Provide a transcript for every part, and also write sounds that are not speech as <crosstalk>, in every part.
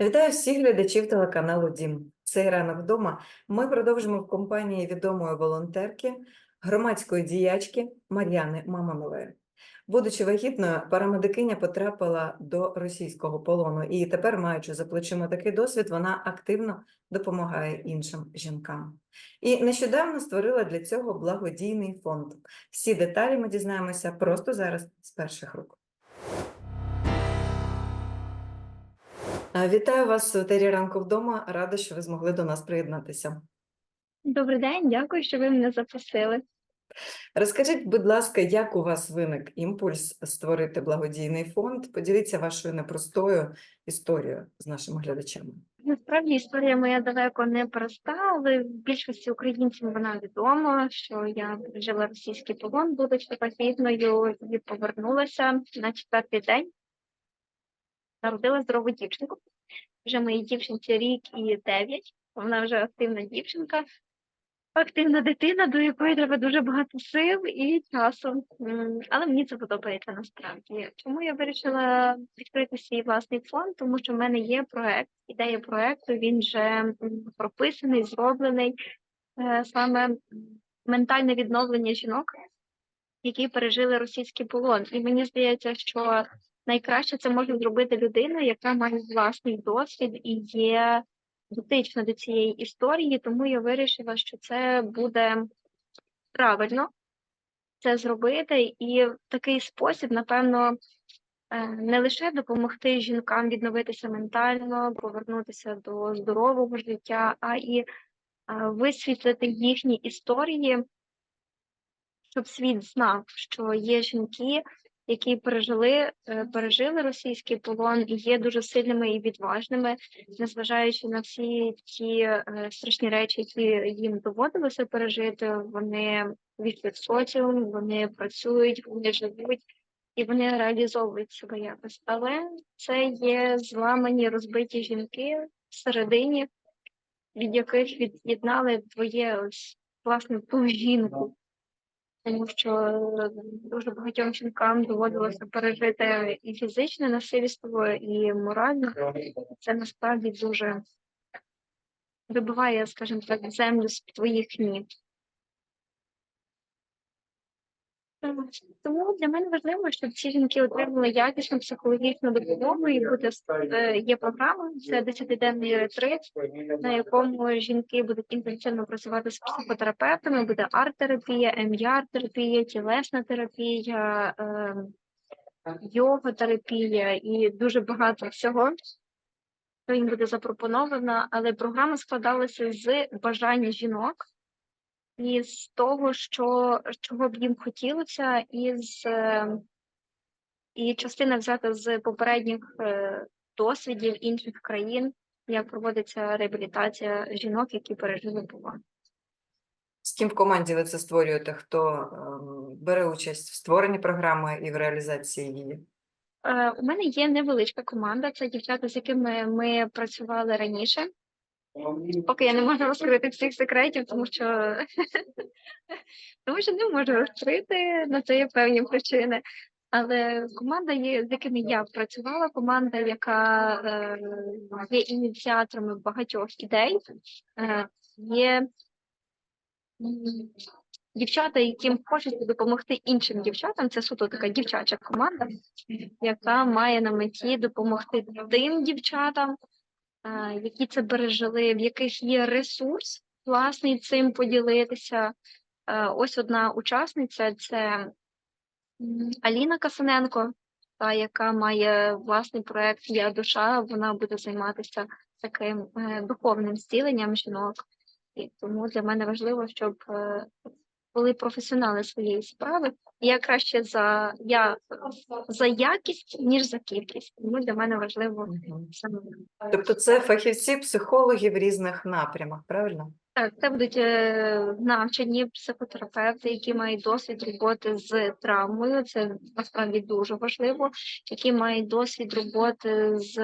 Вітаю всіх глядачів телеканалу Дім. Цей ранок вдома ми продовжимо в компанії відомої волонтерки, громадської діячки Мар'яни Мамонової. Будучи вагітною, парамедикиня потрапила до російського полону, і тепер, маючи за плечима такий досвід, вона активно допомагає іншим жінкам. І нещодавно створила для цього благодійний фонд. Всі деталі ми дізнаємося просто зараз з перших рук. Вітаю вас в етері ранку вдома. Рада, що ви змогли до нас приєднатися. Добрий день, дякую, що ви мене запросили. Розкажіть, будь ласка, як у вас виник імпульс створити благодійний фонд? Поділіться вашою непростою історією з нашими глядачами. Насправді історія моя далеко не проста, але в більшості українців вона відома, що я пережила російський полон, будучи вагітною, і повернулася на четвертий день. Народила здорову дівчинку. Вже моїй дівчинці рік і дев'ять. Вона вже активна дівчинка, активна дитина, до якої треба дуже багато сил і часу. Але мені це подобається насправді. Чому я вирішила відкрити свій власний фонд? Тому що в мене є проект, ідея проекту. Він вже прописаний, зроблений е, саме ментальне відновлення жінок, які пережили російський полон. І мені здається, що найкраще це може зробити людина, яка має власний досвід і є дотична до цієї історії, тому я вирішила, що це буде правильно це зробити, і в такий спосіб, напевно, е, не лише допомогти жінкам відновитися ментально, повернутися до здорового життя, а і е, висвітлити їхні історії, щоб світ знав, що є жінки, які пережили, е, пережили російський полон і є дуже сильними і відважними, незважаючи на всі ті е, страшні речі, які їм доводилося пережити, вони війшли в соціум, вони працюють, вони живуть і вони реалізовують себе якось. Але це є зламані розбиті жінки всередині, від яких від'єднали твоє ось власне ту жінку тому що е, дуже багатьом жінкам доводилося пережити і фізичне насильство, і моральне. Це насправді дуже вибиває, скажімо так, землю з твоїх ніг. Тому для мене важливо, щоб ці жінки отримали якісну психологічну допомогу. І буде е, є програма, це 10-денний ретрит, на якому жінки будуть інтенсивно працювати з психотерапевтами. Буде арт-терапія, М'ЯР-терапія, тілесна терапія, е, йога-терапія і дуже багато всього. їм буде запропоновано, але програма складалася з бажань жінок і з того, що чого б їм хотілося, і з е, і частина взята з попередніх е, досвідів інших країн, як проводиться реабілітація жінок, які пережили полон. З ким в команді ви це створюєте? Хто ем, бере участь в створенні програми і в реалізації її? Е, У мене є невеличка команда. Це дівчата, з якими ми працювали раніше. Поки я не можу розкрити всіх секретів, тому що <laughs> тому що не можу розкрити на це є певні причини. Але команда з якими я працювала, команда, яка е, є ініціаторами багатьох ідей, е, є дівчата, яким хочеться допомогти іншим дівчатам. Це суто така дівчача команда, яка має на меті допомогти тим дівчатам, які це пережили, в яких є ресурс власний цим поділитися. Ось одна учасниця це Аліна Касаненко, та яка має власний проект Я душа. Вона буде займатися таким е, духовним зціленням жінок. І тому для мене важливо, щоб е, були професіонали своєї справи. Я краще за я за якість, ніж за кількість. Тому для мене важливо саме. Тобто це фахівці, психологи в різних напрямах, правильно? Так, це будуть е, навчені психотерапевти, які мають досвід роботи з травмою. Це насправді дуже важливо, які мають досвід роботи з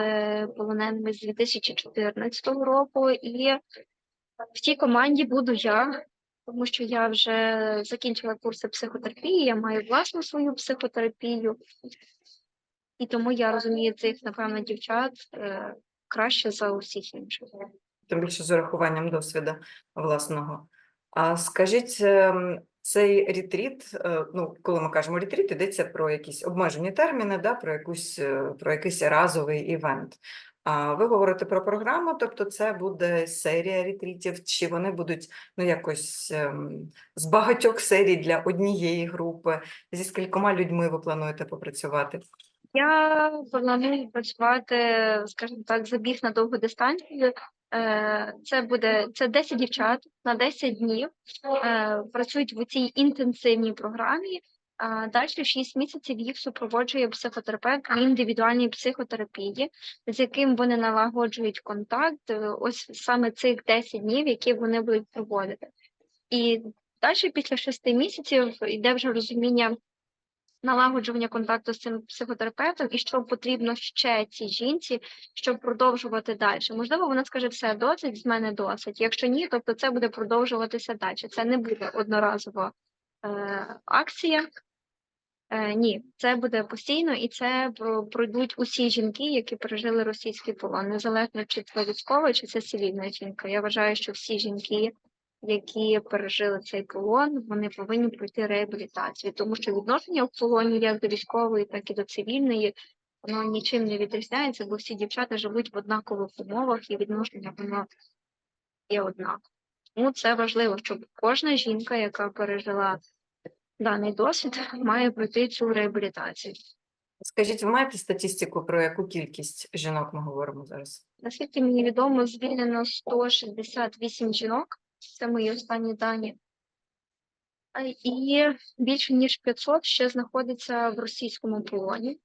полоненими з 2014 року. І в цій команді буду я, тому що я вже закінчила курси психотерапії, я маю власну свою психотерапію. І тому я розумію цих, напевно, дівчат е, краще за усіх інших. тим більше з урахуванням досвіду власного. А скажіть, ем, цей ретріт, е, ну, коли ми кажемо ретріт, йдеться про якісь обмежені терміни, да, про, якусь, е, про якийсь разовий івент. Ви говорите про програму, тобто це буде серія ретрітів, чи вони будуть ну, якось ем, з багатьох серій для однієї групи, зі скількома людьми ви плануєте попрацювати? Я планую працювати, скажімо так, забіг на довгу дистанцію. Е, Це буде це 10 дівчат на 10 днів. е, Працюють в цій інтенсивній програмі. Далі 6 місяців їх супроводжує психотерапевт в індивідуальній психотерапії, з яким вони налагоджують контакт. е, Ось саме цих 10 днів, які вони будуть проводити. І далі після 6 місяців йде вже розуміння налагоджування контакту з цим психотерапевтом і що потрібно ще цій жінці, щоб продовжувати далі. Можливо, вона скаже, все досить, з мене досить. Якщо ні, тобто це буде продовжуватися далі. Це не буде одноразова е, акція. Е, ні, це буде постійно, і це пройдуть усі жінки, які пережили російський полон, незалежно чи це військова, чи це цивільна жінка. Я вважаю, що всі жінки, які пережили цей полон, вони повинні пройти реабілітацію, тому що відношення в полоні як до військової, так і до цивільної, воно нічим не відрізняється, бо всі дівчата живуть в однакових умовах і відношення воно є однакове. Тому це важливо, щоб кожна жінка, яка пережила даний досвід, має пройти цю реабілітацію. Скажіть, ви маєте статистику, про яку кількість жінок ми говоримо зараз? Наскільки мені відомо, звільнено 168 жінок. Це мої останні дані. І більше ніж 500 ще знаходиться в російському полоні.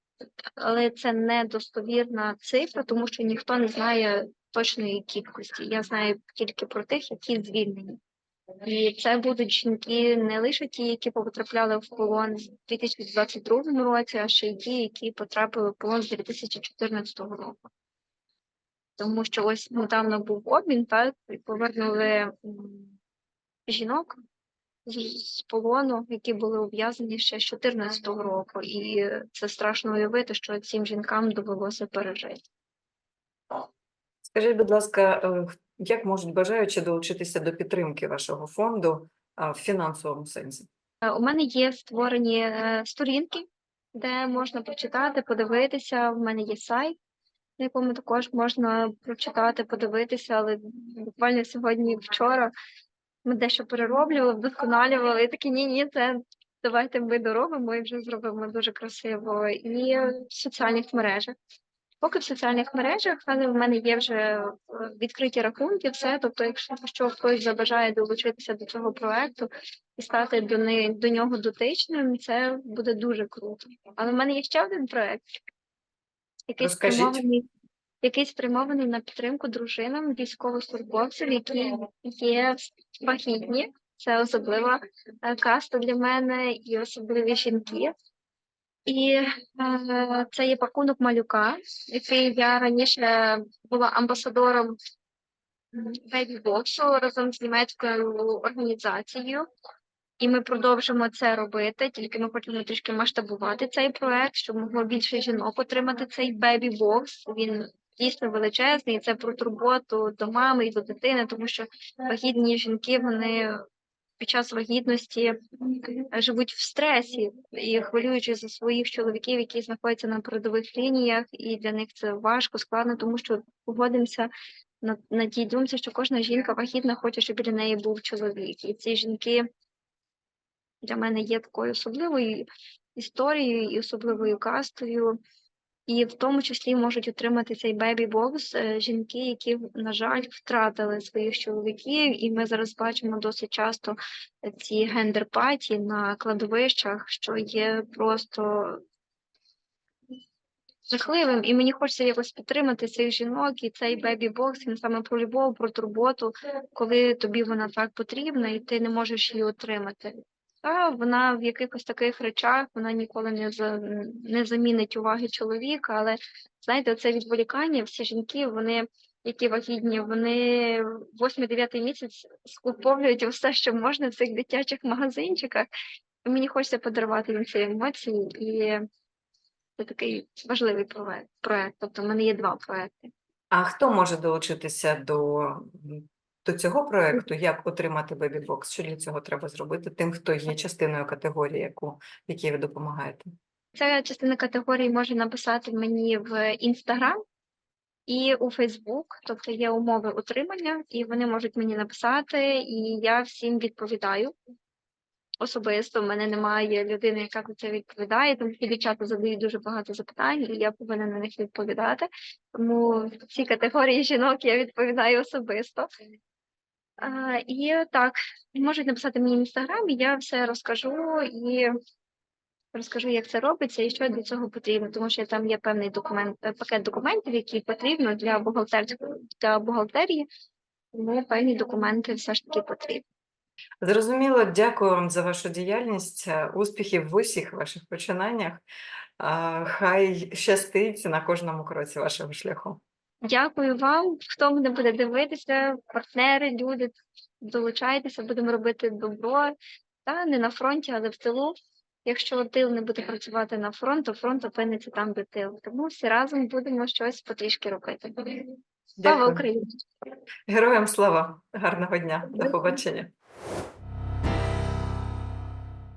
Але це недостовірна цифра, тому що ніхто не знає точної кількості. Я знаю тільки про тих, які звільнені. І це будуть жінки не лише ті, які потрапляли в полон в 2022 році, а ще й ті, які потрапили в полон з 2014 року. Тому що ось недавно був обмін, так, повернули жінок з, з полону, які були ув'язані ще з 2014 року. І це страшно уявити, що цим жінкам довелося пережити. Скажіть, будь ласка, е, як можуть бажаючі долучитися до підтримки вашого фонду в фінансовому сенсі? Е, У мене є створені е, сторінки, де можна прочитати, подивитися. В мене є сайт, на якому також можна прочитати, подивитися, але буквально сьогодні, вчора ми дещо перероблювали, вдосконалювали. І такі ні, ні, це давайте ми доробимо і вже зробимо дуже красиво. І в соціальних мережах. Поки в соціальних мережах, але в мене є вже е, відкриті рахунки, все. Тобто, якщо хтось забажає долучитися до цього проекту і стати до, не, до нього дотичним, це буде дуже круто. Але в мене є ще один проект, який спрямований, який спрямований на підтримку дружинам військовослужбовців, які є вагітні. Це особлива е, каста для мене і особливі жінки. І е, це є пакунок малюка, який я раніше була амбасадором бейбі-боксу разом з німецькою організацією. І ми продовжимо це робити, тільки ми хочемо трішки масштабувати цей проект, щоб могло більше жінок отримати цей бебі-бокс. Він дійсно величезний. Це про турботу до мами і до дитини, тому що вагітні жінки вони під час вагітності е, живуть в стресі і хвилюючись за своїх чоловіків, які знаходяться на передових лініях, і для них це важко, складно, тому що погодимося на, на тій думці, що кожна жінка вагітна хоче, щоб біля неї був чоловік. І ці жінки для мене є такою особливою історією і особливою кастою. І в тому числі можуть отримати цей бебі-бокс е, жінки, які, на жаль, втратили своїх чоловіків, і ми зараз бачимо досить часто ці гендер-паті на кладовищах, що є просто жахливим. І мені хочеться якось підтримати цих жінок, і цей бебі-бокс він саме про любов, про турботу, коли тобі вона так потрібна, і ти не можеш її отримати. Та вона в якихось таких речах вона ніколи не за не замінить уваги чоловіка, але знаєте, це відволікання, всі жінки, вони які вагітні, вони 8-9 місяць скуповують все, що можна в цих дитячих магазинчиках. І мені хочеться подарувати їм ці емоції, і це такий важливий проект. Тобто в мене є два проекти. А хто може долучитися до, до цього проекту? Як отримати бебі-бокс? Що для цього треба зробити тим, хто є частиною категорії, яку, якій ви допомагаєте? Ця частина категорії може написати мені в Інстаграм і у Фейсбук, тобто є умови утримання, і вони можуть мені написати, і я всім відповідаю. Особисто в мене немає людини, яка за це відповідає, тому що дівчата задають дуже багато запитань, і я повинна на них відповідати. Тому в цій категорії жінок я відповідаю особисто. І так, можуть написати мені в інстаграмі, я все розкажу і розкажу, як це робиться і що для цього потрібно, тому що там є певний документ, е, пакет документів, які потрібно для бухгалтерської для бухгалтерії, тому певні документи все ж таки потрібні. Зрозуміло, дякую вам за вашу діяльність, е, успіхів в усіх ваших починаннях. Хай щастить на кожному кроці вашого шляху. Дякую вам, хто мене буде дивитися, партнери, люди, долучайтеся, будемо робити добро. Та не на фронті, але в тилу. Якщо тил не буде працювати на фронт, то фронт опиниться там, де тил. Тому всі разом будемо щось потрішки робити. Слава Україні! Героям слава! Гарного дня! До побачення!